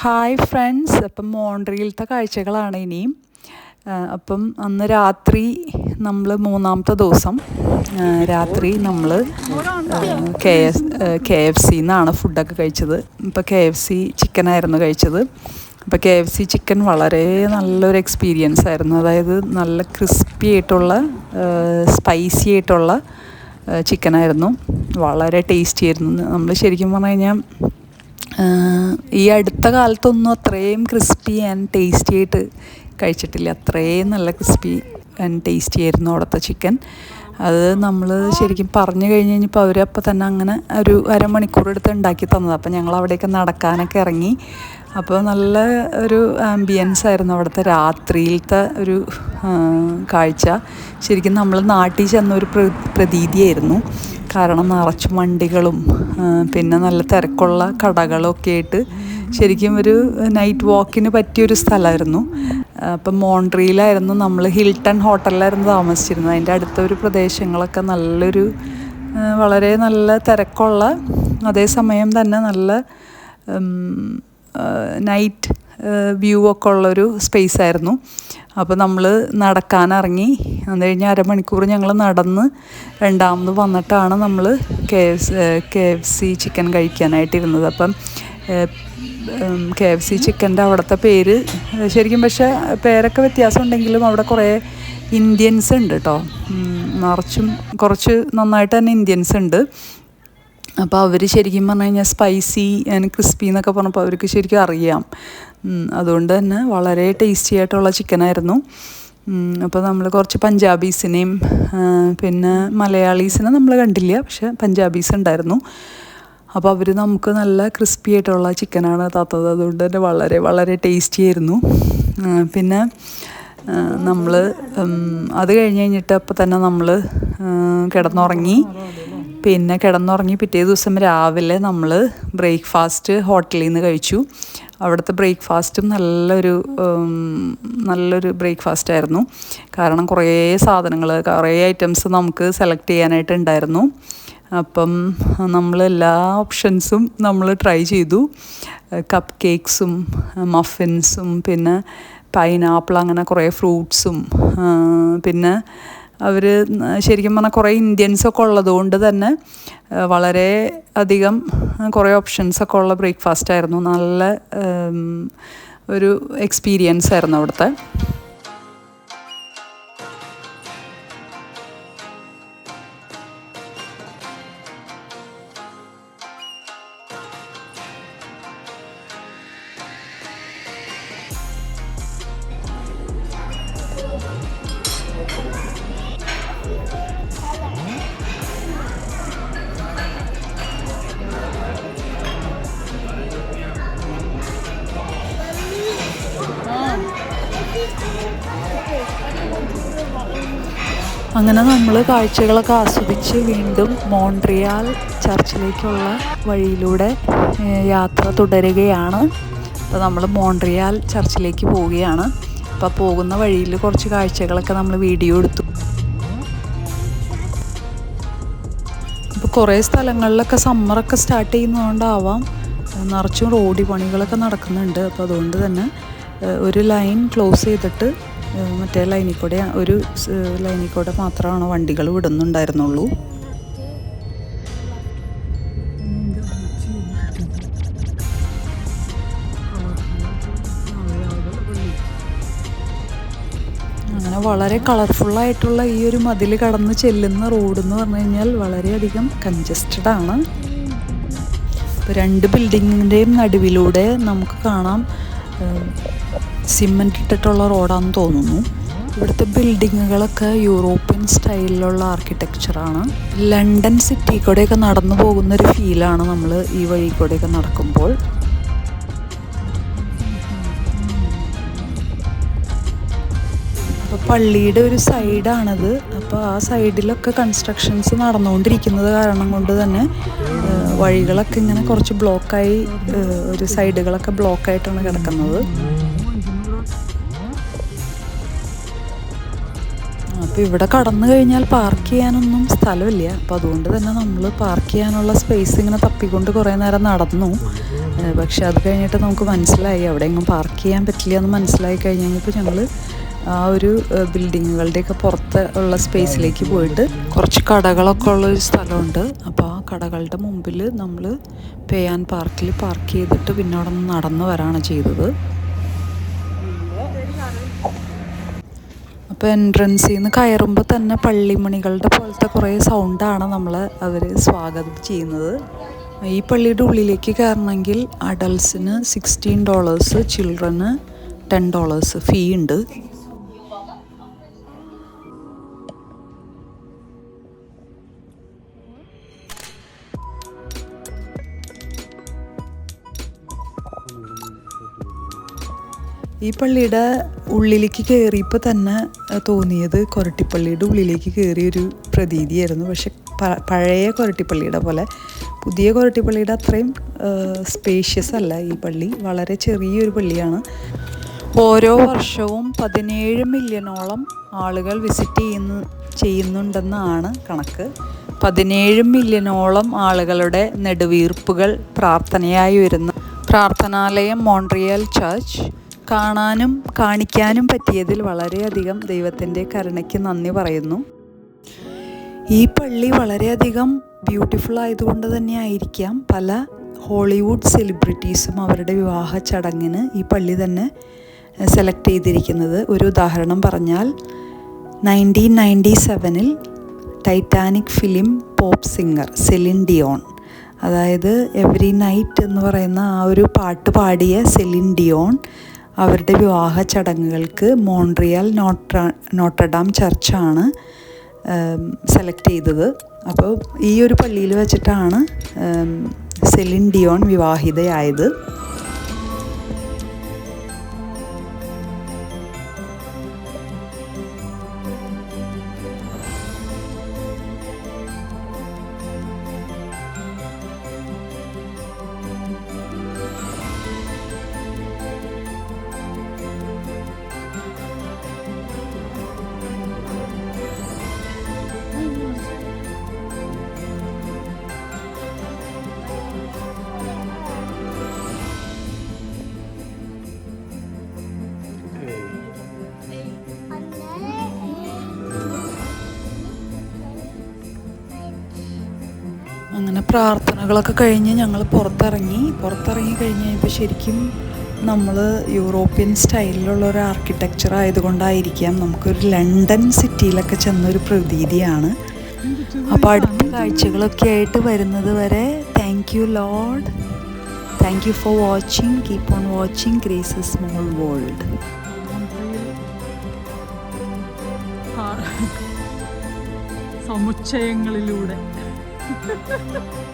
Hi friends അപ്പം മോൺട്രിയിലത്തെ കാഴ്ചകളാണ് ഇനിയും. അപ്പം അന്ന് രാത്രി നമ്മൾ മൂന്നാമത്തെ ദിവസം രാത്രി നമ്മൾ കെ എസ് കെ എഫ് സിന്നാണ് ഫുഡൊക്കെ കഴിച്ചത്. ഇപ്പോൾ കെ എഫ് സി ചിക്കനായിരുന്നു കഴിച്ചത്. അപ്പോൾ കെ എഫ് സി ചിക്കൻ വളരെ നല്ലൊരു എക്സ്പീരിയൻസ് ആയിരുന്നു. അതായത് നല്ല ക്രിസ്പി ആയിട്ടുള്ള സ്പൈസി ആയിട്ടുള്ള ചിക്കനായിരുന്നു. വളരെ ടേസ്റ്റി ആയിരുന്നു. നമ്മൾ ശരിക്കും പറഞ്ഞു കഴിഞ്ഞാൽ ഈ അടുത്ത കാലത്തൊന്നും അത്രയും ക്രിസ്പി ആൻഡ് ടേസ്റ്റി ആയിട്ട് കഴിച്ചിട്ടില്ല. അത്രയും നല്ല ക്രിസ്പി ആൻഡ് ടേസ്റ്റി ആയിരുന്നു അവിടുത്തെ ചിക്കൻ അത് നമ്മൾ ശരിക്കും പറഞ്ഞു കഴിഞ്ഞ് കഴിഞ്ഞപ്പോൾ അവരപ്പോൾ തന്നെ അങ്ങനെ ഒരു അരമണിക്കൂർ എടുത്ത് ഉണ്ടാക്കി തന്നത്. അപ്പോൾ ഞങ്ങൾ അവിടെയൊക്കെ നടക്കാനൊക്കെ ഇറങ്ങി. അപ്പോൾ നല്ല ഒരു ആംബിയൻസ് ആയിരുന്നു അവിടുത്തെ രാത്രിയിലത്തെ ഒരു കാഴ്ച. ശരിക്കും നമ്മൾ നാട്ടിൽ ചെന്ന ഒരു പ്ര പ്രതീതിയായിരുന്നു. കാരണം നിറച്ച് വണ്ടികളും പിന്നെ നല്ല തിരക്കുള്ള കടകളും ഒക്കെ ആയിട്ട് ശരിക്കും ഒരു നൈറ്റ് വാക്കിന് പറ്റിയൊരു സ്ഥലമായിരുന്നു. അപ്പം മോൺട്രിയിലായിരുന്നു നമ്മൾ ഹിൽട്ടൺ ഹോട്ടലിലായിരുന്നു താമസിച്ചിരുന്നത്. അതിന്റെ അടുത്തൊരു പ്രദേശങ്ങളൊക്കെ നല്ലൊരു വളരെ നല്ല തിരക്കുള്ള അതേസമയം തന്നെ നല്ല നൈറ്റ് വ്യൂ ഒക്കെ ഉള്ളൊരു സ്പേസ് ആയിരുന്നു. അപ്പോൾ നമ്മൾ നടക്കാനിറങ്ങി അത് കഴിഞ്ഞ് അരമണിക്കൂർ ഞങ്ങൾ നടന്ന് രണ്ടാമത് വന്നിട്ടാണ് നമ്മൾ K F K F C chicken കഴിക്കാനായിട്ടിരുന്നത്. അപ്പം കെ എഫ് സി ചിക്കന്റെ അവിടുത്തെ പേര് ശരിക്കും പക്ഷേ പേരൊക്കെ വ്യത്യാസം ഉണ്ടെങ്കിലും അവിടെ കുറേ ഇന്ത്യൻസ് ഉണ്ട് കേട്ടോ നിറച്ചും കുറച്ച് നന്നായിട്ട് തന്നെ ഇന്ത്യൻസ് ഉണ്ട്. അപ്പോൾ അവർ ശരിക്കും പറഞ്ഞു കഴിഞ്ഞാൽ സ്പൈസി ആൻഡ് ക്രിസ്പി എന്നൊക്കെ പറഞ്ഞപ്പോൾ അവർക്ക് ശരിക്കും അറിയാം. അതുകൊണ്ട് തന്നെ വളരെ ടേസ്റ്റി ആയിട്ടുള്ള ചിക്കനായിരുന്നു. അപ്പോൾ നമ്മൾ കുറച്ച് പഞ്ചാബീസിനെയും പിന്നെ മലയാളീസിനെ നമ്മൾ കണ്ടില്ല പക്ഷെ പഞ്ചാബീസ് ഉണ്ടായിരുന്നു. അപ്പോൾ അവർ നമുക്ക് നല്ല ക്രിസ്പി ആയിട്ടുള്ള ചിക്കനാണ് തത്തത്. അതുകൊണ്ട് തന്നെ വളരെ വളരെ ടേസ്റ്റി ആയിരുന്നു. പിന്നെ നമ്മൾ അത് കഴിഞ്ഞ് കഴിഞ്ഞിട്ട് അപ്പോൾ തന്നെ നമ്മൾ കിടന്നുറങ്ങി. പിന്നെ കിടന്നുറങ്ങി പിറ്റേ ദിവസം രാവിലെ നമ്മൾ ബ്രേക്ക്ഫാസ്റ്റ് ഹോട്ടലിൽ നിന്ന് കഴിച്ചു. അവിടുത്തെ ബ്രേക്ക്ഫാസ്റ്റും നല്ലൊരു നല്ലൊരു ബ്രേക്ക്ഫാസ്റ്റ് ആയിരുന്നു. കാരണം കുറേ സാധനങ്ങൾ കുറേ ഐറ്റംസ് നമുക്ക് സെലക്ട് ചെയ്യാനായിട്ട് ഉണ്ടായിരുന്നു. അപ്പം നമ്മൾ എല്ലാ ഓപ്ഷൻസും നമ്മൾ ട്രൈ ചെയ്തു. കപ്പ് കേക്ക്സും മഫിൻസും പിന്നെ പൈനാപ്പിൾ അങ്ങനെ കുറേ ഫ്രൂട്ട്സും പിന്നെ അവർ ശരിക്കും പറഞ്ഞാൽ കുറേ ഇന്ത്യൻസൊക്കെ ഉള്ളതുകൊണ്ട് തന്നെ വളരെ അധികം കുറേ ഓപ്ഷൻസൊക്കെ ഉള്ള ബ്രേക്ക്ഫാസ്റ്റ് ആയിരുന്നു. നല്ല ഒരു എക്സ്പീരിയൻസ് ആയിരുന്നു അവിടുത്തെ. അങ്ങനെ നമ്മൾ കാഴ്ചകളൊക്കെ ആസ്വദിച്ച് വീണ്ടും മോൺട്രിയാൽ ചർച്ചിലേക്കുള്ള വഴിയിലൂടെ യാത്ര തുടരുകയാണ്. അപ്പോൾ നമ്മൾ മോൺട്രിയാൽ ചർച്ചിലേക്ക് പോവുകയാണ്. അപ്പോൾ പോകുന്ന വഴിയിൽ കുറച്ച് കാഴ്ചകളൊക്കെ നമ്മൾ വീഡിയോ എടുത്തു. കുറേ സ്ഥലങ്ങളിലൊക്കെ സമ്മറൊക്കെ സ്റ്റാർട്ട് ചെയ്യുന്നതുകൊണ്ടാവാം നിറച്ചും റോഡി പണികളൊക്കെ നടക്കുന്നുണ്ട്. അപ്പോൾ അതുകൊണ്ട് തന്നെ ഒരു ലൈൻ ക്ലോസ് ചെയ്തിട്ട് മറ്റേ ലൈനിൽ കൂടെ ഒരു ലൈനിൽ കൂടെ മാത്രമാണ് വണ്ടികൾ വിടുന്നുണ്ടായിരുന്നുള്ളൂ. വളരെ കളർഫുള്ളായിട്ടുള്ള ഈ ഒരു മതിൽ കടന്ന് ചെല്ലുന്ന റോഡ് എന്ന് പറഞ്ഞു കഴിഞ്ഞാൽ വളരെയധികം കൺജസ്റ്റഡ് ആണ്. ഇപ്പോൾ രണ്ട് ബിൽഡിങ്ങിന്റെയും നടുവിലൂടെ നമുക്ക് കാണാം സിമെന്റ് ഇട്ടിട്ടുള്ള റോഡാണെന്ന് തോന്നുന്നു. ഇവിടുത്തെ ബിൽഡിങ്ങുകളൊക്കെ യൂറോപ്യൻ സ്റ്റൈലിലുള്ള ആർക്കിടെക്ചറാണ് ലണ്ടൻ സിറ്റി കൂടെയൊക്കെ നടന്നു പോകുന്ന ഒരു ഫീലാണ് നമ്മൾ ഈ വഴി കൂടെയൊക്കെ നടക്കുമ്പോൾ. പള്ളിയുടെ ഒരു സൈഡാണത്. അപ്പോൾ ആ സൈഡിലൊക്കെ കൺസ്ട്രക്ഷൻസ് നടന്നുകൊണ്ടിരിക്കുന്നത് കാരണം കൊണ്ട് തന്നെ വഴികളൊക്കെ ഇങ്ങനെ കുറച്ച് ബ്ലോക്കായി ഒരു സൈഡുകളൊക്കെ ബ്ലോക്കായിട്ടാണ് കിടക്കുന്നത്. അപ്പോൾ ഇവിടെ കടന്നു കഴിഞ്ഞാൽ പാർക്ക് ചെയ്യാനൊന്നും സ്ഥലമില്ല. അപ്പോൾ അതുകൊണ്ട് തന്നെ നമ്മൾ പാർക്ക് ചെയ്യാനുള്ള സ്പേസ് ഇങ്ങനെ തപ്പിക്കൊണ്ട് കുറേ നേരം നടന്നു. പക്ഷെ അത് കഴിഞ്ഞിട്ട് നമുക്ക് മനസ്സിലായി. എവിടെയെങ്കിലും പാർക്ക് ചെയ്യാൻ പറ്റില്ല എന്ന് മനസ്സിലായി കഴിഞ്ഞപ്പോൾ ഞങ്ങൾ ആ ഒരു ബിൽഡിങ്ങുകളുടെയൊക്കെ പുറത്ത് ഉള്ള സ്പേസിലേക്ക് പോയിട്ട് കുറച്ച് കടകളൊക്കെ ഉള്ള ഒരു സ്ഥലമുണ്ട്. അപ്പോൾ ആ കടകളുടെ മുമ്പിൽ നമ്മൾ പേയാൻ പാർക്കിൽ പാർക്ക് ചെയ്തിട്ട് പിന്നെ അവിടെ നിന്ന് നടന്നു വരാണ് ചെയ്തത്. അപ്പോൾ എൻട്രൻസിൽ നിന്ന് കയറുമ്പോൾ തന്നെ പള്ളിമണികളുടെ പോലത്തെ കുറേ സൗണ്ടാണ് നമ്മൾ അവർ സ്വാഗതം ചെയ്യുന്നത്. ഈ പള്ളിയുടെ ഉള്ളിലേക്ക് കയറണമെങ്കിൽ അഡൽസിന് സിക്സ്റ്റീൻ ഡോളേഴ്സ് ചിൽഡ്രന് ടെൻ ഡോളേഴ്സ് ഫീ ഉണ്ട്. ഈ പള്ളിയുടെ ഉള്ളിലേക്ക് കയറിയപ്പോൾ തന്നെ തോന്നിയത് കൊരട്ടിപ്പള്ളിയുടെ ഉള്ളിലേക്ക് കയറിയൊരു പ്രതീതിയായിരുന്നു. പക്ഷെ പഴയ കൊരട്ടിപ്പള്ളിയുടെ പോലെ പുതിയ കൊരട്ടിപ്പള്ളിയുടെ അത്രയും സ്പേഷ്യസ് അല്ല ഈ പള്ളി. വളരെ ചെറിയൊരു പള്ളിയാണ്. ഓരോ വർഷവും പതിനേഴ് മില്യണോളം ആളുകൾ വിസിറ്റ് ചെയ്യുന്നു ചെയ്യുന്നുണ്ടെന്നാണ് കണക്ക്. പതിനേഴ് മില്യണോളം ആളുകളുടെ നെടുവീർപ്പുകൾ പ്രാർത്ഥനയായി വരുന്ന. പ്രാർത്ഥനാലയം മോൺട്രിയൽ ചർച്ച് കാണാനും കാണിക്കാനും പറ്റിയതിൽ വളരെയധികം ദൈവത്തിന്റെ കരുണയ്ക്ക് നന്ദി പറയുന്നു. ഈ പള്ളി വളരെയധികം ബ്യൂട്ടിഫുൾ ആയതുകൊണ്ട് തന്നെ ആയിരിക്കാം. പല ഹോളിവുഡ് സെലിബ്രിറ്റീസും അവരുടെ വിവാഹ ചടങ്ങിന് ഈ പള്ളി തന്നെ സെലക്ട് ചെയ്തിരിക്കുന്നത്. ഒരു ഉദാഹരണം പറഞ്ഞാൽ നയന്റീൻ നയന്റി സെവനിൽ Titanic film pop singer Celine Dion അതായത് എവറി നൈറ്റ് എന്ന് പറയുന്ന ആ ഒരു പാട്ട് പാടിയ സെലിൻ ഡിയോൺ അവരുടെ വിവാഹ ചടങ്ങുകൾക്ക് മോൺട്രിയൽ നോട്ര നോട്ടർഡാം ചർച്ചാണ് സെലക്ട് ചെയ്തത്. അപ്പോൾ ഈ ഒരു പള്ളിയിൽ വെച്ചിട്ടാണ് സെലിൻ ഡിയോൺ വിവാഹിതയായത്. പ്രാർത്ഥനകളൊക്കെ കഴിഞ്ഞ് ഞങ്ങൾ പുറത്തിറങ്ങി. പുറത്തിറങ്ങി കഴിഞ്ഞ് കഴിഞ്ഞപ്പോൾ ശരിക്കും നമ്മൾ യൂറോപ്യൻ സ്റ്റൈലിലുള്ള ഒരു ആർക്കിടെക്ചർ ആയതുകൊണ്ടായിരിക്കാം നമുക്കൊരു ലണ്ടൻ സിറ്റിയിലൊക്കെ ചെന്നൊരു പ്രതീതിയാണ്. അപ്പോൾ അടുത്ത കാഴ്ചകളൊക്കെ ആയിട്ട് വരുന്നത് വരെ thank you lord thank you for watching keep on watching grace a small world സമുച്ചയങ്ങളിലൂടെ. Ha ha ha ha!